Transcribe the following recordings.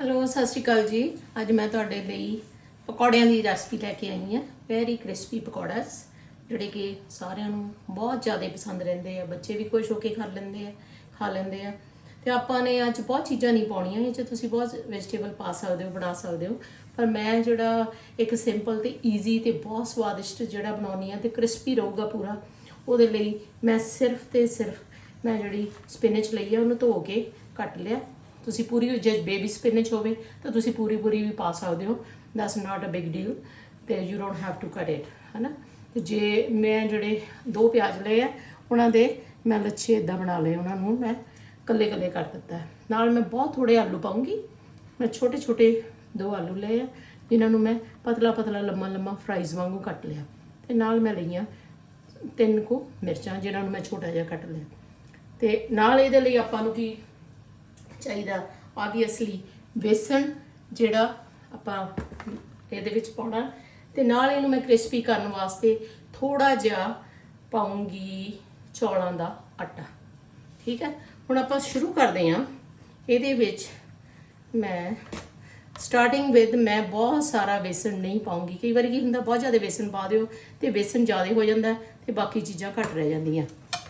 Hello ਸਤਿ ਸ਼੍ਰੀ ਅਕਾਲ ਜੀ। ਅੱਜ ਮੈਂ ਤੁਹਾਡੇ ਲਈ ਪਕੌੜਿਆਂ ਦੀ ਰੈਸਪੀ ਲੈ ਕੇ ਆਈ ਹਾਂ। ਵੈਰੀ ਕ੍ਰਿਸਪੀ ਪਕੌੜਾਸ, ਜਿਹੜੇ ਕਿ ਸਾਰਿਆਂ ਨੂੰ ਬਹੁਤ ਜ਼ਿਆਦਾ ਪਸੰਦ ਰਹਿੰਦੇ ਆ। ਬੱਚੇ ਵੀ ਖੁਸ਼ ਹੋ ਕੇ ਖਾ ਲੈਂਦੇ ਆ, ਖਾ ਲੈਂਦੇ ਆ। ਤੇ ਆਪਾਂ ਨੇ ਅੱਜ ਬਹੁਤ ਚੀਜ਼ਾਂ ਨਹੀਂ ਪਾਉਣੀਆਂ ਇਹ 'ਚ। ਤੁਸੀਂ ਬਹੁਤ ਵੈਜੀਟੇਬਲ ਪਾ ਸਕਦੇ ਹੋ, ਬਣਾ ਸਕਦੇ ਹੋ। ਪਰ ਮੈਂ ਜਿਹੜਾ ਇੱਕ ਸਿੰਪਲ ਤੇ ਈਜ਼ੀ ਤੇ ਬਹੁਤ ਸਵਾਦਿਸ਼ਟ ਜਿਹੜਾ ਬਣਾਉਣੀ ਆ ਤੇ ਕ੍ਰਿਸਪੀ ਰਹੂਗਾ ਪੂਰਾ, ਉਹਦੇ ਲਈ ਮੈਂ ਸਿਰਫ ਤੇ ਸਿਰਫ ਮੈਂ ਜਿਹੜੀ ਸਪਿਨਚ ਲਈ ਆ, ਉਹਨੂੰ ਧੋ ਕੇ ਕੱਟ ਲਿਆ। ਤੁਸੀਂ ਪੂਰੀ ਜੇ ਬੇਬੀ ਸਪਿਨਚ ਹੋਵੇ, ਤਾਂ ਤੁਸੀਂ ਪੂਰੀ ਪੂਰੀ ਵੀ ਪਾ ਸਕਦੇ ਹੋ। That's not a big deal ਤੇ you don't have to cut it ਹਨਾ? ਤੇ ਜੇ ਮੈਂ ਜਿਹੜੇ ਦੋ ਪਿਆਜ਼ ਲਏ ਆ, ਉਹਨਾਂ ਦੇ ਮੈਂ ਲੱਛੇ ਇਦਾਂ ਬਣਾ ਲਏ, ਉਹਨਾਂ ਨੂੰ ਮੈਂ ਕੱਲੇ ਕੱਲੇ ਕਰ ਦਿੱਤਾ ਨਾਲ ਮੈਂ ਬਹੁਤ ਥੋੜੇ ਆਲੂ ਪਾਉਂਗੀ। ਮੈਂ ਛੋਟੇ ਛੋਟੇ ਦੋ ਆਲੂ ਲਏ ਆ, ਜਿਨ੍ਹਾਂ ਨੂੰ ਮੈਂ ਪਤਲਾ ਪਤਲਾ ਲੰਮਾ ਲੰਮਾ ਫਰਾਈਜ਼ ਵਾਂਗੂ ਕੱਟ ਲਿਆ। ਤੇ ਨਾਲ ਮੈਂ ਲਈਆਂ ਤਿੰਨ ਕੁ ਮਿਰਚਾਂ, ਜਿਨ੍ਹਾਂ ਨੂੰ ਮੈਂ ਛੋਟਾ ਜਿਹਾ ਕੱਟ ਲਿਆ। ਤੇ ਨਾਲ ਇਹਦੇ ਲਈ ਆਪਾਂ ਨੂੰ ਕੀ ਚਾਹੀਦਾ ਆਬਵੀਅਸਲੀ ਬੇਸਣ ਜਿਹੜਾ ਆਪਾਂ ਇਹਦੇ ਵਿੱਚ ਪਾਉਣਾ। ਤੇ ਨਾਲ ਇਹਨੂੰ ਮੈਂ ਕ੍ਰਿਸਪੀ ਕਰਨ ਵਾਸਤੇ ਥੋੜਾ ਜਿਹਾ ਪਾਉਂਗੀ ਚੌਲਾਂ ਦਾ ਆਟਾ। ਠੀਕ ਹੈ? ਹੁਣ ਆਪਾਂ ਸ਼ੁਰੂ ਕਰਦੇ ਹਾਂ। ਇਹਦੇ ਵਿੱਚ ਮੈਂ ਸਟਾਰਟਿੰਗ ਵਿਦ ਮੈਂ ਬਹੁਤ ਸਾਰਾ ਬੇਸਣ ਨਹੀਂ ਪਾਉਂਗੀ। ਕਈ ਵਾਰੀ ਕੀ ਹੁੰਦਾ, ਬਹੁਤ ਜ਼ਿਆਦਾ ਬੇਸਣ ਪਾ ਦਿਓ ਤੇ ਬੇਸਣ ਜ਼ਿਆਦਾ ਹੋ ਜਾਂਦਾ ਤੇ ਬਾਕੀ ਚੀਜ਼ਾਂ ਘੱਟ ਰਹਿ ਜਾਂਦੀਆਂ।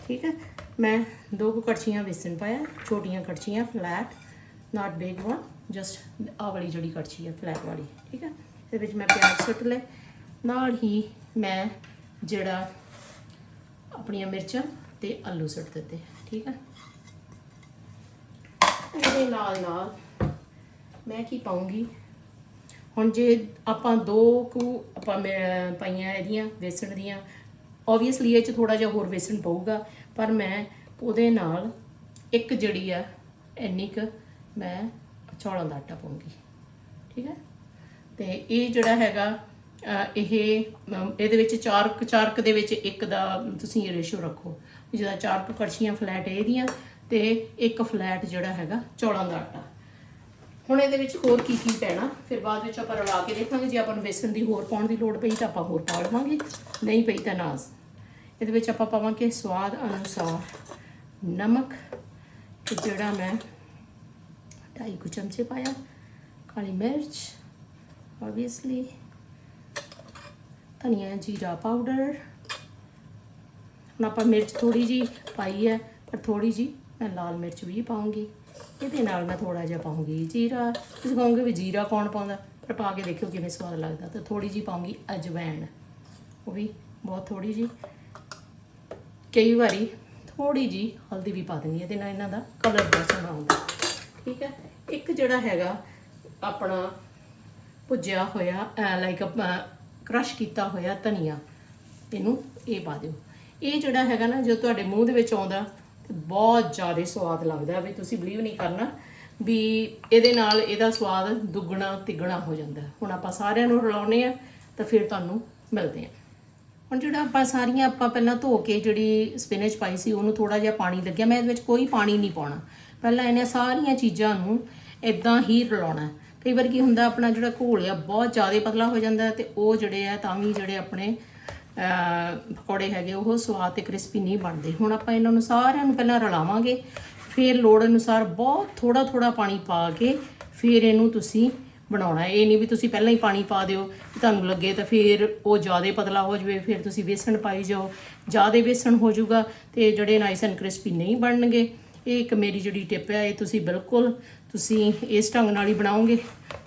ਠੀਕ ਹੈ? ਮੈਂ ਦੋ ਕੁ ਕੜਛੀਆਂ ਬੇਸਣ ਪਾਇਆ, ਛੋਟੀਆਂ ਕੜਛੀਆਂ flat not big one just ਆਹ ਵਾਲੀ ਜਿਹੜੀ ਕੜਛੀ ਹੈ ਫਲੈਟ ਵਾਲੀ, ਠੀਕ ਹੈ ਇਹਦੇ ਵਿੱਚ ਮੈਂ ਪਿਆਜ਼ ਸੁੱਟ ਲਏ, ਨਾਲ ਹੀ ਮੈਂ ਜਿਹੜਾ ਆਪਣੀਆਂ ਮਿਰਚਾਂ ਤੇ ਆਲੂ ਸੁੱਟ ਦਿੱਤੇ, ਠੀਕ ਹੈ ਇਹਦੇ ਨਾਲ ਨਾਲ ਮੈਂ ਕੀ ਪਾਉਂਗੀ? ਹੁਣ ਜੇ ਆਪਾਂ ਦੋ ਕੁ ਆਪਾਂ ਮੈਂ ਪਾਈਆਂ ਇਹਦੀਆਂ ਵੇਸਣ ਦੀਆਂ ਓਬਵੀਅਸਲੀ ਇਹ ਚ ਥੋੜਾ ਜਿਹਾ ਹੋਰ ਵੇਸਣ ਪਊਗਾ ਪਰ ਮੈਂ ਉਹਦੇ ਨਾਲ ਇੱਕ ਜਿਹੜੀ ਆ, ਇੰਨੀ ਕੁ ਮੈਂ ਚੌਲਾਂ ਦਾ ਆਟਾ ਪਾਉਂਗੀ। ਠੀਕ ਹੈ? ਤੇ ਇਹ ਜਿਹੜਾ ਹੈਗਾ ਇਹ ਇਹਦੇ ਵਿੱਚ ਚਾਰਕ ਚਾਰਕ ਦੇ ਵਿੱਚ ਇੱਕ ਦਾ ਤੁਸੀਂ ਰੇਸ਼ੋ ਰੱਖੋ। ਵੀ ਜਿਹਦਾ ਚਾਰਕ ਕੁ ਕੜਛੀਆਂ ਫਲੈਟ ਇਹਦੀਆਂ ਤੇ ਇੱਕ ਫਲੈਟ ਜਿਹੜਾ ਹੈਗਾ ਚੌਲਾਂ ਦਾ ਆਟਾ। ਹੁਣ ਇਹਦੇ ਵਿੱਚ ਹੋਰ ਕੀ ਕੀ ਪੈਣਾ? ਫਿਰ ਬਾਅਦ ਵਿੱਚ ਆਪਾਂ ਰਲਾ ਕੇ ਦੇਖਾਂਗੇ। ਜੇ ਆਪਾਂ ਨੂੰ ਬੇਸਣ ਦੀ ਹੋਰ ਪਾਉਣ ਦੀ ਲੋੜ ਪਈ ਤਾਂ ਆਪਾਂ ਹੋਰ ਪਾ ਲਵਾਂਗੇ। ਨਹੀਂ ਪਈ ਤਾਂ ਨਾ ਇਹਦੇ ਵਿੱਚ ਆਪਾਂ ਪਾਵਾਂਗੇ ਸਵਾਦ ਅਨੁਸਾਰ ਨਮਕ ਤੇ ਜਿਹੜਾ ਮੈਂ ਢਾਈ ਕੁ ਚਮਚੇ ਪਾਇਆ, ਕਾਲੀ ਮਿਰਚ, obviously, ਧਨੀਆ, ਜੀਰਾ ਪਾਊਡਰ ਹੁਣ ਆਪਾਂ ਮਿਰਚ ਥੋੜੀ ਜੀ ਪਾਈ ਹੈ, ਪਰ ਥੋੜੀ ਜੀ ਮੈਂ ਲਾਲ ਮਿਰਚ ਵੀ ਪਾਉਂਗੀ। ਇਹਦੇ ਨਾਲ ਮੈਂ ਥੋੜਾ ਜਿਹਾ ਪਾਉਂਗੀ ਜੀਰਾ। ਤੁਸੀਂ ਕਹੋਗੇ ਵੀ ਜੀਰਾ ਕੌਣ ਪਾਉਂਦਾ? ਪਰ ਪਾ ਕੇ ਦੇਖਿਓ ਕਿਵੇਂ ਸਵਾਦ ਲੱਗਦਾ। ਤਾਂ ਥੋੜੀ ਜੀ ਪਾਉਂਗੀ ਅਜਵਾਇਣ ਉਹ ਵੀ ਬਹੁਤ ਥੋੜੀ ਜੀ ਕਈ ਵਾਰੀ ਥੋੜੀ ਜੀ ਹਲਦੀ ਵੀ ਪਾ ਦਿੰਦੀ ਹੈ ਤੇ ਨਾਲ ਇਹਨਾਂ ਦਾ ਕਲਰ ਬਹੁਤ ਸੋਹਣਾ ਆਉਂਦਾ ਠੀਕ ਹੈ? ਇੱਕ ਜਿਹੜਾ ਹੈਗਾ, ਆਪਣਾ ਭੁੱਜਿਆ ਹੋਇਆ ਲਾਈਕ ਕ੍ਰਸ਼ ਕੀਤਾ ਹੋਇਆ ਧਨੀਆ, ਇਹਨੂੰ ਇਹ ਪਾ ਦਿਓ। ਇਹ ਜਿਹੜਾ ਹੈਗਾ ਨਾ ਜੋ ਤੁਹਾਡੇ ਮੂੰਹ ਦੇ ਵਿੱਚ ਆਉਂਦਾ ਬਹੁਤ ਜ਼ਿਆਦਾ ਸਵਾਦ ਲੱਗਦਾ ਵੀ ਤੁਸੀਂ ਬਲੀਵ ਨਹੀਂ ਕਰਨਾ ਵੀ ਇਹਦੇ ਨਾਲ ਇਹਦਾ ਸਵਾਦ ਦੁੱਗਣਾ ਤਿੱਗਣਾ ਹੋ ਜਾਂਦਾ ਹੁਣ ਆਪਾਂ ਸਾਰਿਆਂ ਨੂੰ ਰਲਾਉਨੇ ਆ ਤਾਂ ਫਿਰ ਤੁਹਾਨੂੰ ਮਿਲਦੇ ਆ ਹੁਣ ਜਿਹੜਾ ਆਪਾਂ ਸਾਰੀਆਂ ਆਪਾਂ ਪਹਿਲਾਂ ਧੋ ਕੇ ਜਿਹੜੀ ਸਪਿਨਚ ਪਾਈ ਸੀ, ਉਹਨੂੰ ਥੋੜਾ ਜਿਹਾ ਪਾਣੀ ਲੱਗਿਆ। ਮੈਂ ਇਹਦੇ ਵਿੱਚ ਕੋਈ ਪਾਣੀ ਨਹੀਂ ਪਾਉਣਾ। ਪਹਿਲਾਂ ਇਹਨੇ ਸਾਰੀਆਂ ਚੀਜ਼ਾਂ ਨੂੰ ਇਦਾਂ ਹੀ ਰਲਾਉਣਾ ਕਈ ਵਾਰ ਕੀ ਹੁੰਦਾ, ਆਪਣਾ ਜਿਹੜਾ ਘੋਲ ਆ, ਬਹੁਤ ਜ਼ਿਆਦਾ ਪਤਲਾ ਹੋ ਜਾਂਦਾ ਹੈ ਤੇ ਉਹ ਜਿਹੜੇ ਆ, ਤਾਂ ਵੀ ਜਿਹੜੇ ਆਪਣੇ ਪਕੌੜੇ ਹੈਗੇ, ਉਹ ਸਵਾਦ ਤੇ ਕ੍ਰਿਸਪੀ ਨਹੀਂ ਬਣਦੇ। ਹੁਣ ਆਪਾਂ ਇਹਨਾਂ ਨੂੰ ਸਾਰਿਆਂ ਨੂੰ ਪਹਿਲਾਂ ਰਲਾਵਾਂਗੇ। ਫਿਰ ਲੋੜ ਅਨੁਸਾਰ ਬਹੁਤ ਥੋੜਾ ਥੋੜਾ ਪਾਣੀ ਪਾ ਕੇ ਫਿਰ ਇਹਨੂੰ ਤੁਸੀਂ ਬਣਾਉਣਾ ਇਹ ਨਹੀਂ ਵੀ ਤੁਸੀਂ ਪਹਿਲਾਂ ਹੀ ਪਾਣੀ ਪਾ ਦਿਓ ਕਿ ਤੁਹਾਨੂੰ ਲੱਗੇ ਤਾਂ ਫਿਰ ਉਹ ਜ਼ਿਆਦਾ ਪਤਲਾ ਹੋ ਜਾਵੇ, ਫਿਰ ਤੁਸੀਂ ਵੇਸਣ ਪਾਈ ਜਾਓ। ਜ਼ਿਆਦਾ ਵੇਸਣ ਹੋ ਜਾਊਗਾ ਤੇ ਜਿਹੜੇ ਨਾਈਸ ਐਂਡ ਕ੍ਰਿਸਪੀ ਨਹੀਂ ਬਣਨਗੇ। ਇਹ ਇੱਕ ਮੇਰੀ ਜਿਹੜੀ ਟਿਪ ਹੈ, ਇਹ ਤੁਸੀਂ ਬਿਲਕੁਲ ਤੁਸੀਂ ਇਸ ਢੰਗ ਨਾਲ ਹੀ ਬਣਾਓਗੇ।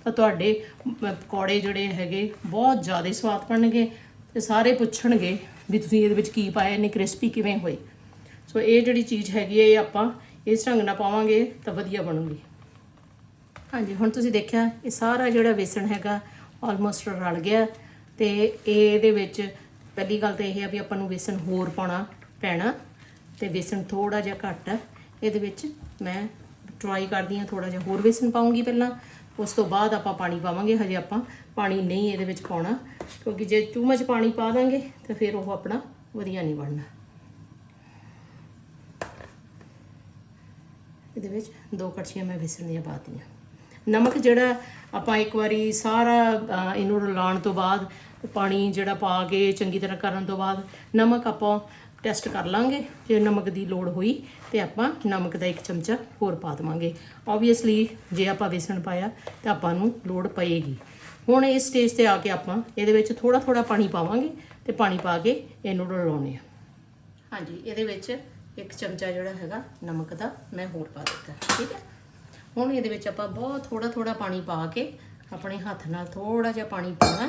ਤਾਂ ਤੁਹਾਡੇ ਪਕੌੜੇ ਜਿਹੜੇ ਹੈਗੇ ਬਹੁਤ ਜ਼ਿਆਦਾ ਸਵਾਦ ਬਣਨਗੇ ਤੇ ਸਾਰੇ ਪੁੱਛਣਗੇ ਵੀ ਤੁਸੀਂ ਇਹਦੇ ਵਿੱਚ ਕੀ ਪਾਇਆ ਨੇ ਕ੍ਰਿਸਪੀ ਕਿਵੇਂ ਹੋਏ ਸੋ ਇਹ ਜਿਹੜੀ ਚੀਜ਼ ਹੈਗੀ ਹੈ, ਇਹ ਆਪਾਂ ਇਸ ਢੰਗ ਨਾਲ ਪਾਵਾਂਗੇ ਤਾਂ ਵਧੀਆ ਬਣੂਗੀ। ਹਾਂਜੀ, ਹੁਣ ਤੁਸੀਂ ਦੇਖਿਆ, ਇਹ ਸਾਰਾ ਜਿਹੜਾ ਵੇਸਣ ਹੈਗਾ ਆਲਮੋਸਟ ਰਲ ਗਿਆ ਤੇ ਇਹਦੇ ਵਿੱਚ ਪਹਿਲੀ ਗੱਲ ਤਾਂ ਇਹ ਆ ਵੀ ਆਪਾਂ ਨੂੰ ਵੇਸਣ ਹੋਰ ਪਾਉਣਾ ਪੈਣਾ ਤੇ ਵੇਸਣ ਥੋੜਾ ਜਿਹਾ ਘੱਟ ਹੈ ਇਹਦੇ ਵਿੱਚ ਮੈਂ ਟਰਾਈ ਕਰਦੀ ਹਾਂ ਥੋੜਾ ਜਿਹਾ ਹੋਰ ਵੇਸਣ ਪਾਉਂਗੀ ਪਹਿਲਾਂ। ਉਸ ਤੋਂ ਬਾਅਦ ਆਪਾਂ ਪਾਣੀ ਪਾਵਾਂਗੇ, ਹਜੇ ਆਪਾਂ ਪਾਣੀ ਨਹੀਂ ਇਹਦੇ ਵਿੱਚ ਪਾਉਣਾ ਕਿਉਂਕਿ ਜੇ ਟੂ ਮਚ ਪਾਣੀ ਪਾ ਦਾਂਗੇ ਤਾਂ ਫਿਰ ਉਹ ਆਪਣਾ ਵਧੀਆ ਨਹੀਂ ਬਣਨਾ। ਇਹਦੇ ਵਿੱਚ ਦੋ ਕੜਛੀਆਂ ਮੈਂ ਵੇਸਣ ਦੀਆਂ ਪਾਤੀਆਂ ਨਮਕ ਜਿਹੜਾ ਆਪਾਂ ਇੱਕ ਵਾਰੀ ਸਾਰਾ ਇਹਨੂੰ ਰਲਾਉਣ ਤੋਂ ਬਾਅਦ, ਪਾਣੀ ਜਿਹੜਾ ਪਾ ਕੇ ਚੰਗੀ ਤਰ੍ਹਾਂ ਕਰਨ ਤੋਂ ਬਾਅਦ ਨਮਕ ਆਪਾਂ ਟੈਸਟ ਕਰ ਲਾਂਗੇ, ਜੇ ਨਮਕ ਦੀ ਲੋੜ ਹੋਈ ਤੇ ਆਪਾਂ ਨਮਕ ਦਾ ਇੱਕ ਚਮਚਾ ਹੋਰ ਪਾ ਦੇਵਾਂਗੇ। ਆਬਵੀਅਸਲੀ ਜੇ ਆਪਾਂ ਵੇਸਣ ਪਾਇਆ ਤਾਂ ਆਪਾਂ ਨੂੰ ਲੋੜ ਪਏਗੀ। ਹੁਣ ਇਸ ਸਟੇਜ ਤੇ ਆ ਕੇ ਆਪਾਂ ਇਹਦੇ ਵਿੱਚ ਥੋੜਾ ਥੋੜਾ ਪਾਣੀ ਪਾਵਾਂਗੇ ਤੇ ਪਾਣੀ ਪਾ ਕੇ ਇਹਨੂੰ ਰਲਾਉਣੇ ਆ ਹਾਂਜੀ, ਇਹਦੇ ਵਿੱਚ ਇੱਕ ਚਮਚਾ ਜਿਹੜਾ ਹੈਗਾ ਨਮਕ ਦਾ ਮੈਂ ਹੋਰ ਪਾ ਦਿੱਤਾ, ਠੀਕ ਹੈ? ਹੁਣ ਇਹਦੇ ਵਿੱਚ ਆਪਾਂ ਬਹੁਤ ਥੋੜਾ ਥੋੜਾ ਪਾਣੀ ਪਾ ਕੇ ਆਪਣੇ ਹੱਥ ਨਾਲ ਥੋੜਾ ਜਿਹਾ ਪਾਣੀ ਪਾਉਣਾ,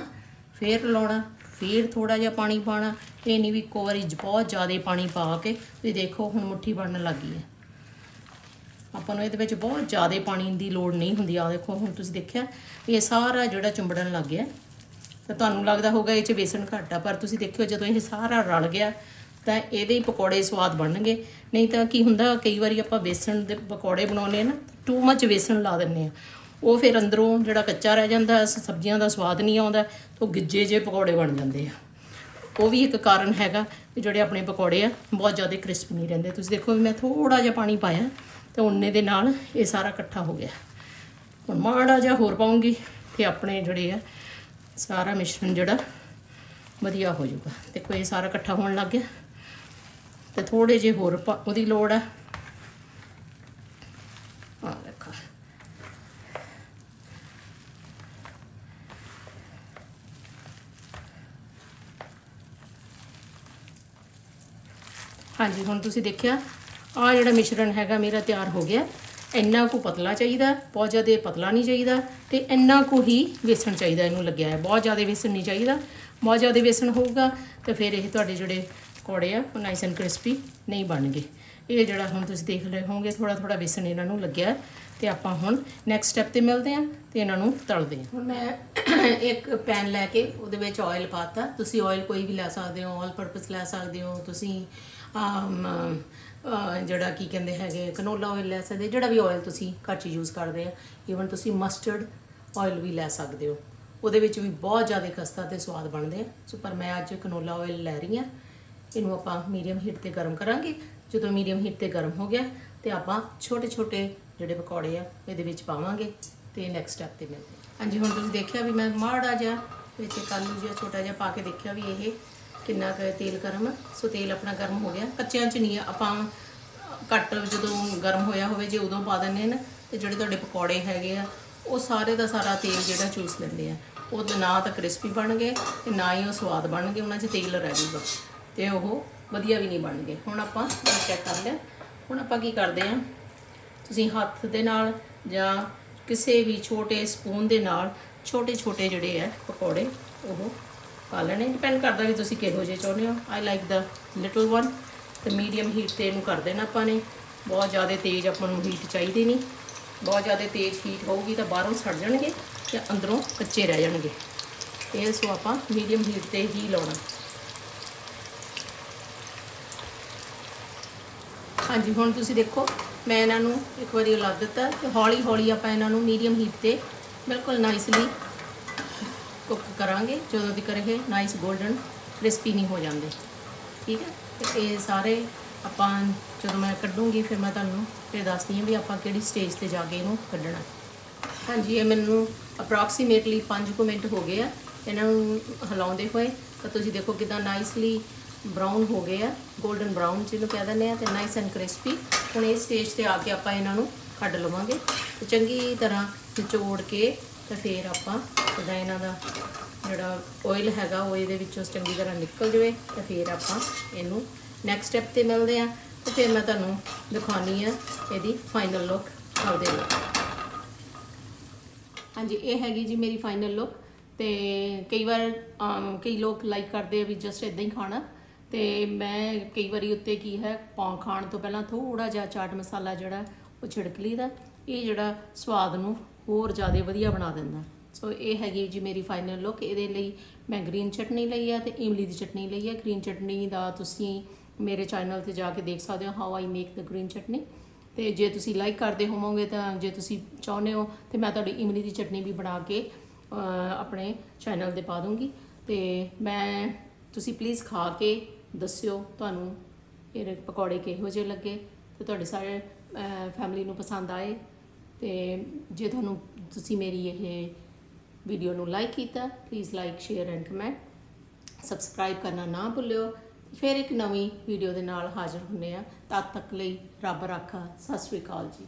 ਫੇਰ ਲਾਉਣਾ ਫੇਰ ਥੋੜਾ ਜਿਹਾ ਪਾਣੀ ਪਾਣਾ ਇਹ ਨਹੀਂ ਵੀ ਇੱਕੋ ਵਾਰੀ ਬਹੁਤ ਜ਼ਿਆਦਾ ਪਾਣੀ ਪਾ ਕੇ ਤੁਸੀਂ ਦੇਖੋ ਹੁਣ ਮੁੱਠੀ ਬਣਨ ਲੱਗੀ ਹੈ। ਆਪਾਂ ਨੂੰ ਇਹਦੇ ਵਿੱਚ ਬਹੁਤ ਜ਼ਿਆਦਾ ਪਾਣੀ ਦੀ ਲੋੜ ਨਹੀਂ ਹੁੰਦੀ। ਆ ਦੇਖੋ, ਹੁਣ ਤੁਸੀਂ ਦੇਖਿਆ, ਇਹ ਸਾਰਾ ਜਿਹੜਾ ਚੁੰਬੜਨ ਲੱਗ ਗਿਆ। ਤਾਂ ਤੁਹਾਨੂੰ ਲੱਗਦਾ ਹੋਊਗਾ ਇਹ ਚ ਬੇਸਣ ਘੱਟ ਆ, ਪਰ ਤੁਸੀਂ ਦੇਖਿਓ ਜਦੋਂ ਇਹ ਸਾਰਾ ਰਲ ਗਿਆ ਤਾਂ ਇਹਦੇ ਹੀ ਪਕੌੜੇ ਸਵਾਦ ਬਣਨਗੇ। ਨਹੀਂ ਤਾਂ ਕੀ ਹੁੰਦਾ, ਕਈ ਵਾਰੀ ਆਪਾਂ ਬੇਸਣ ਦੇ ਪਕੌੜੇ ਬਣਾਉਂਦੇ ਆ ਨਾ ਟੂ ਮੱਚ ਬੇਸਣ ਲਾ ਦਿੰਦੇ ਆ ਉਹ ਫਿਰ ਅੰਦਰੋਂ ਜਿਹੜਾ ਕੱਚਾ ਰਹਿ ਜਾਂਦਾ ਸਬਜ਼ੀਆਂ ਦਾ ਸਵਾਦ ਨਹੀਂ ਆਉਂਦਾ ਉਹ ਗਿੱਜੇ ਜੇ ਪਕੌੜੇ ਬਣ ਜਾਂਦੇ ਆ। ਉਹ ਵੀ ਇੱਕ ਕਾਰਨ ਹੈਗਾ ਕਿ ਜਿਹੜੇ ਆਪਣੇ ਪਕੌੜੇ ਆ, ਬਹੁਤ ਜ਼ਿਆਦਾ ਕ੍ਰਿਸਪ ਨਹੀਂ ਰਹਿੰਦੇ। ਤੁਸੀਂ ਦੇਖੋ ਵੀ ਮੈਂ ਥੋੜਾ ਜਿਹਾ ਪਾਣੀ ਪਾਇਆ, ਤੇ ਉਹਨੇ ਦੇ ਨਾਲ ਇਹ ਸਾਰਾ ਇਕੱਠਾ ਹੋ ਗਿਆ। ਹੁਣ ਮਾੜਾ ਜਿਹਾ ਹੋਰ ਪਾਉਂਗੀ ਤੇ ਆਪਣੇ ਜਿਹੜੇ ਆ, ਸਾਰਾ ਮਿਸ਼ਰਣ ਜਿਹੜਾ ਵਧੀਆ ਹੋ ਜਾਊਗਾ। ਦੇਖੋ ਇਹ ਸਾਰਾ ਇਕੱਠਾ ਹੋਣ ਲੱਗ ਗਿਆ। ਤੇ ਥੋੜੇ ਜਿਹੇ ਹੋਰ ਪਾ- ਉਹਦੀ ਲੋੜ ਆ ਆ ਦੇਖੋ। ਹਾਂਜੀ, ਹੁਣ ਤੁਸੀਂ ਦੇਖਿਆ ਆ ਜਿਹੜਾ ਮਿਸ਼ਰਣ ਹੈਗਾ ਮੇਰਾ ਤਿਆਰ ਹੋ ਗਿਆ। ਇੰਨਾ ਕੁ ਪਤਲਾ ਚਾਹੀਦਾ, ਬਹੁਤ ਜ਼ਿਆਦਾ ਪਤਲਾ ਨਹੀਂ ਚਾਹੀਦਾ ਤੇ ਇੰਨਾ ਕੁ ਹੀ ਵੇਸਣ ਚਾਹੀਦਾ ਇਹਨੂੰ ਲੱਗਿਆ ਹੈ ਬਹੁਤ ਜ਼ਿਆਦਾ ਵੇਸਣ ਨਹੀਂ ਚਾਹੀਦਾ। ਬਹੁਤ ਜ਼ਿਆਦਾ ਵੇਸਣ ਹੋਊਗਾ ਤੇ ਫਿਰ ਇਹ ਤੁਹਾਡੇ ਜਿਹੜੇ ਪਕੌੜੇ ਆ, ਉਹ ਨਾਈਸ ਐਂਡ ਕ੍ਰਿਸਪੀ ਨਹੀਂ ਬਣਨਗੇ। ਇਹ ਜਿਹੜਾ ਹੁਣ ਤੁਸੀਂ ਦੇਖ ਰਹੇ ਹੋਵੋਗੇ ਥੋੜਾ ਥੋੜਾ ਬੇਸਣ ਇਹਨਾਂ ਨੂੰ ਲੱਗਿਆ ਹੈ। ਤੇ ਆਪਾਂ ਹੁਣ ਨੈਕਸਟ ਸਟੈਪ ਤੇ ਮਿਲਦੇ ਹਾਂ ਤੇ ਇਹਨਾਂ ਨੂੰ ਤਲਦੇ ਹਾਂ। ਹੁਣ ਮੈਂ ਇੱਕ ਪੈਨ ਲੈ ਕੇ ਉਹਦੇ ਵਿੱਚ ਆਇਲ ਪਾਤਾ। ਤੁਸੀਂ ਆਇਲ ਕੋਈ ਵੀ ਲੈ ਸਕਦੇ ਹੋ ਆਲ ਪਰਪਸ ਲੈ ਸਕਦੇ ਹੋ। ਤੁਸੀਂ ਜਿਹੜਾ ਕੀ ਕਹਿੰਦੇ ਹੈਗੇ ਕਨੋਲਾ ਆਇਲ ਲੈ ਸਕਦੇ ਜਿਹੜਾ ਵੀ ਆਇਲ ਤੁਸੀਂ ਘਰ 'ਚ ਯੂਜ਼ ਕਰਦੇ ਆ। ਈਵਨ ਤੁਸੀਂ ਮਸਟਰਡ ਆਇਲ ਵੀ ਲੈ ਸਕਦੇ ਹੋ। ਉਹਦੇ ਵਿੱਚ ਵੀ ਬਹੁਤ ਜ਼ਿਆਦਾ ਖਸਤਾ ਤੇ ਸਵਾਦ ਬਣਦੇ ਆ। ਸੋ ਪਰ ਮੈਂ ਅੱਜ ਕਨੋਲਾ ਆਇਲ ਲੈ ਰਹੀ ਆ ਇਹਨੂੰ ਆਪਾਂ ਮੀਡੀਅਮ ਹੀਟ ਤੇ ਗਰਮ ਕਰਾਂਗੇ। ਜਦੋਂ ਮੀਡੀਅਮ ਹੀਟ ਤੇ ਗਰਮ ਹੋ ਗਿਆ, ਤੇ ਆਪਾਂ ਛੋਟੇ ਛੋਟੇ ਜਿਹੜੇ ਪਕੌੜੇ ਆ, ਇਹਦੇ ਵਿੱਚ ਪਾਵਾਂਗੇ ਤੇ ਨੈਕਸਟ ਸਟੈਪ ਤੇ ਮਿਲਦੇ ਹਾਂਜੀ, ਹੁਣ ਤੁਸੀਂ ਦੇਖਿਆ ਵੀ ਮੈਂ ਮਾੜਾ ਜਿਹਾ ਵਿੱਚ ਕਾਲੂ ਜਿਹਾ ਛੋਟਾ ਜਿਹਾ ਪਾ ਕੇ ਦੇਖਿਆ ਵੀ ਇਹ ਕਿੰਨਾ ਕੁ ਤੇਲ ਗਰਮ ਸੋ ਤੇਲ ਆਪਣਾ ਗਰਮ ਹੋ ਗਿਆ। ਕੱਚਿਆਂ ਚ ਨਹੀਂ ਆਪਾਂ ਘੱਟ ਜਦੋਂ ਗਰਮ ਹੋਇਆ ਹੋਵੇ, ਜੇ ਉਦੋਂ ਪਾ ਦਿੰਦੇ ਨੇ, ਤੇ ਜਿਹੜੇ ਤੁਹਾਡੇ ਪਕੌੜੇ ਹੈਗੇ ਆ, ਉਹ ਸਾਰੇ ਦਾ ਸਾਰਾ ਤੇਲ ਜਿਹੜਾ ਚੂਸ ਲੈਂਦੇ ਆ। ਉਹ ਤਾਂ ਨਾ ਤਾਂ ਕ੍ਰਿਸਪੀ ਬਣ ਗਏ ਤੇ ਨਾ ਹੀ ਉਹ ਸਵਾਦ ਬਣ ਗਏ, ਉਹਨਾਂ 'ਚ ਤੇਲ ਰਹਿ ਜਾਊਗਾ। ਤੇ ਉਹ ਵਧੀਆ ਵੀ ਨਹੀਂ ਬਣ ਗਏ। ਹੁਣ ਆਪਾਂ ਚੈੱਕ ਕਰ ਲਿਆ। ਹੁਣ ਆਪਾਂ ਕੀ ਕਰਦੇ ਆ ਤੁਸੀਂ ਹੱਥ ਦੇ ਨਾਲ ਜਾਂ ਕਿਸੇ ਵੀ ਛੋਟੇ ਸਪੂਨ ਦੇ ਨਾਲ ਛੋਟੇ ਛੋਟੇ ਜਿਹੜੇ ਆ ਪਕੌੜੇ ਉਹ ਪਾ ਲੈਣੇ। ਡਿਪੈਂਡ ਕਰਦਾ ਵੀ ਤੁਸੀਂ ਕਿਹੋ ਜਿਹੇ ਚਾਹੁੰਦੇ ਹੋ। I like the little one ਤੇ ਮੀਡੀਅਮ ਹੀਟ ਤੇ ਇਹਨੂੰ ਕਰ ਦੇਣਾ ਆਪਾਂ ਨੇ। ਬਹੁਤ ਜ਼ਿਆਦਾ ਤੇਜ਼ ਆਪਾਂ ਨੂੰ ਹੀਟ ਚਾਹੀਦੀ ਨਹੀਂ। ਬਹੁਤ ਜ਼ਿਆਦਾ ਤੇਜ਼ ਹੀਟ ਹੋਊਗੀ ਤਾਂ ਬਾਹਰੋਂ ਸੜ ਜਾਣਗੇ ਤੇ ਅੰਦਰੋਂ ਕੱਚੇ ਰਹਿ ਜਾਣਗੇ। ਇਹ ਸੋ ਆਪਾਂ ਮੀਡੀਅਮ ਹੀਟ ਤੇ ਹੀ ਲਾਉਣਾ। ਹਾਂਜੀ, ਹੁਣ ਤੁਸੀਂ ਦੇਖੋ, ਮੈਂ ਇਹਨਾਂ ਨੂੰ ਇੱਕ ਵਾਰੀ ਉਲਾ ਦਿੱਤਾ ਤੇ ਹੌਲੀ ਹੌਲੀ ਆਪਾਂ ਇਹਨਾਂ ਨੂੰ ਮੀਡੀਅਮ ਹੀਟ ਤੇ ਬਿਲਕੁਲ ਨਾਈਸਲੀ ਕੁੱਕ ਕਰਾਂਗੇ। ਜਦੋਂ ਤੱਕ ਇਹ ਨਾਈਸ 골ਡਨ ਕ੍ਰਿਸਪੀ ਨਹੀਂ ਹੋ ਜਾਂਦੇ। ਠੀਕ ਹੈ? ਤੇ ਇਹ ਸਾਰੇ ਆਪਾਂ ਜਦੋਂ ਮੈਂ ਕੱਢੂੰਗੀ, ਫਿਰ ਮੈਂ ਤੁਹਾਨੂੰ ਫਿਰ ਦੱਸਦੀ ਹਾਂ ਵੀ ਆਪਾਂ ਕਿਹੜੀ ਸਟੇਜ ਤੇ ਜਾ ਕੇ ਇਹਨੂੰ ਕੱਢਣਾ। ਹਾਂਜੀ, ਇਹ ਮੈਨੂੰ ਅਪਰੋਕਸੀਮੇਟਲੀ 5 ਮਿੰਟ ਹੋ ਗਏ ਆ। ਇਹਨਾਂ ਨੂੰ ਹਿਲਾਉਂਦੇ ਹੋਏ ਤਾਂ ਤੁਸੀਂ ਦੇਖੋ ਕਿਦਾਂ ਨਾਈਸਲੀ ਬਰਾਊਨ ਹੋ ਗਏ ਆ 골ਡਨ ਬਰਾਊਨ ਜਿਹਨੂੰ ਕਹਿ ਦਿੰਦੇ ਆ ਤੇ ਨਾਈਸ ਐਂਡ ਕ੍ਰਿਸਪੀ ਹੁਣ ਇਸ ਸਟੇਜ ਤੇ ਆ ਕੇ ਆਪਾਂ ਇਹਨਾਂ ਨੂੰ ਕੱਢ ਲਵਾਂਗੇ। ਤੇ ਚੰਗੀ ਤਰ੍ਹਾਂ ਨਿਚੋੜ ਕੇ ਤੇ ਫਿਰ ਆਪਾਂ ਉਹਦਾ ਇਹਨਾਂ ਦਾ ਜਿਹੜਾ ਆਇਲ ਹੈਗਾ, ਉਹ ਇਹਦੇ ਵਿੱਚੋਂ ਚੰਗੀ ਤਰ੍ਹਾਂ ਨਿਕਲ ਜਾਵੇ ਤੇ ਫਿਰ ਆਪਾਂ ਇਹਨੂੰ ਨੈਕਸਟ ਸਟੈਪ ਤੇ ਮਿਲਦੇ ਆ। ਤੇ ਫਿਰ ਮੈਂ ਤੁਹਾਨੂੰ ਦਿਖਾਉਣੀ ਆ ਇਹਦੀ ਫਾਈਨਲ ਲੁੱਕ ਕਰਦੇ ਲੁੱਕ ਹਾਂਜੀ, ਇਹ ਹੈਗੀ ਜੀ ਮੇਰੀ ਫਾਈਨਲ ਲੁੱਕ ਤੇ ਕਈ ਵਾਰ ਕਈ ਲੋਕ ਲਾਈਕ ਕਰਦੇ ਆ ਵੀ ਜਸਟ ਇਦਾਂ ਹੀ ਖਾਣਾ। ਤੇ ਮੈਂ ਕਈ ਵਾਰੀ ਉੱਤੇ ਕੀ ਹੈ ਪੌਂ ਖਾਣ ਤੋਂ ਪਹਿਲਾਂ ਥੋੜਾ ਜਿਹਾ ਚਾਟ ਮਸਾਲਾ ਜਿਹੜਾ ਉਹ ਛਿੜਕ ਲਈਦਾ ਇਹ ਜਿਹੜਾ ਸਵਾਦ ਨੂੰ ਹੋਰ ਜ਼ਿਆਦਾ ਵਧੀਆ ਬਣਾ ਦਿੰਦਾ ਸੋ ਇਹ ਹੈਗੀ ਜੀ ਮੇਰੀ ਫਾਈਨਲ ਲੁੱਕ ਇਹਦੇ ਲਈ ਮੈਂ ਗ੍ਰੀਨ ਚਟਨੀ ਲਈ ਆ ਤੇ ਇਮਲੀ ਦੀ ਚਟਨੀ ਲਈ ਆ ਗ੍ਰੀਨ ਚਟਨੀ ਦਾ ਤੁਸੀਂ ਮੇਰੇ ਚੈਨਲ ਤੇ ਜਾ ਕੇ ਦੇਖ ਸਕਦੇ ਹੋ how I make the green chutney. ਤੇ ਜੇ ਤੁਸੀਂ ਲਾਈਕ ਕਰਦੇ ਹੋਵੋਗੇ ਤਾਂ ਜੇ ਤੁਸੀਂ ਚਾਹੁੰਦੇ ਹੋ, ਤੇ ਮੈਂ ਤੁਹਾਡੀ ਇਮਲੀ ਦੀ ਚਟਨੀ ਵੀ ਬਣਾ ਕੇ ਆਪਣੇ ਚੈਨਲ ਤੇ ਪਾ ਦੂੰਗੀ। ਤੇ ਮੈਂ, ਤੁਸੀਂ ਪਲੀਜ਼ ਖਾ ਕੇ ਦੱਸਿਓ ਤੁਹਾਨੂੰ ਇਹ ਪਕੌੜੇ ਕਿਹੋ ਜਿਹੇ ਲੱਗੇ ਤੇ ਤੁਹਾਡੇ ਸਾਰੇ ਫੈਮਿਲੀ ਨੂੰ ਪਸੰਦ ਆਏ ਤੇ ਜੇ ਤੁਹਾਨੂੰ ਤੁਸੀਂ ਮੇਰੀ ਇਹ ਵੀਡੀਓ ਨੂੰ ਲਾਈਕ ਕੀਤਾ please like share and comment subscribe ਕਰਨਾ ਨਾ ਭੁੱਲਿਓ। ਫਿਰ ਇੱਕ ਨਵੀਂ ਵੀਡੀਓ ਦੇ ਨਾਲ ਹਾਜ਼ਰ ਹੁੰਨੇ ਆ ਤਦ ਤੱਕ ਲਈ ਰੱਬ ਰਾਖਾ। ਸਤਿ ਸ੍ਰੀ ਅਕਾਲ ਜੀ।